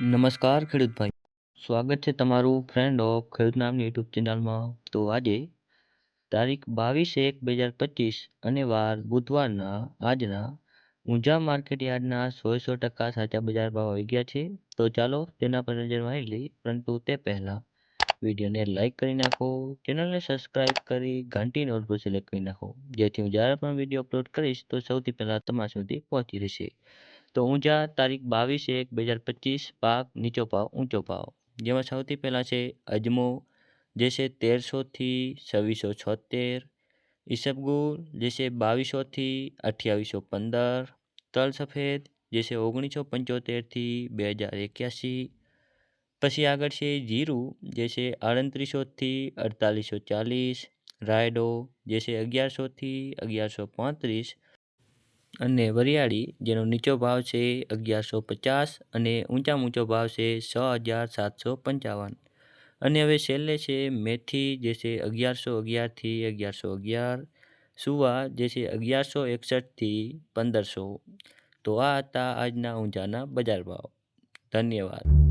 નમસ્કાર, ખેડૂત ભાઈ. સ્વાગત છે તમારું ફ્રેન્ડ ઓફ ખેડૂત નામની યુટ્યુબ ચેનલમાં. તો આજે તારીખ બાવીસ એક બે હજાર પચીસ અને વાર બુધવારના આજના ઊંઝા માર્કેટ યાર્ડના સો સો ટકા સાચા બજાર ભાવ આવી ગયા છે. તો ચાલો તેના પર નજર મારી લઈ પરંતુ તે પહેલાં વિડીયોને લાઇક કરી નાખો, ચેનલને સબસ્ક્રાઇબ કરી ઘંટી નોટ પર સિલેક્ટ કરી નાખો. જેથી હું જ્યારે પણ વીડિયો અપલોડ કરીશ તો સૌથી પહેલાં તમારા સુધી પહોંચી રહેશે. તો ઊંઝા તારીખ બાવીસ એક બે હજાર પચીસ પાક નીચો ભાવ ઊંચો ભાવ જેમાં સૌથી પહેલાં છે અજમો, જે છે તેરસોથી છવ્વીસો છોતેર. ઈસબગુલ, જે છે બાવીસોથી અઠ્યાવીસો પંદર. તલ સફેદ, જે છે ઓગણીસો પંચોતેરથી બે હજાર એક્યાસી. પછી આગળ છે જીરું, જે છે આડત્રીસોથી અડતાલીસો ચાલીસ. રાયડો, જે છે અગિયારસોથી અગિયારસો પાંત્રીસ. અને વરિયાળી, જેનો નીચો ભાવ છે અગિયારસો પચાસ અને ઊંચા ઊંચો ભાવ છે છ હજાર સાતસો પંચાવન. અને હવે છેલ્લે છે મેથી, જે છે અગિયારસો અગિયારથી અગિયારસો અગિયાર. સુવા, જે છે અગિયારસો એકસઠથી પંદરસો. તો આ હતા આજના ઊંઝાના બજાર ભાવ. ધન્યવાદ.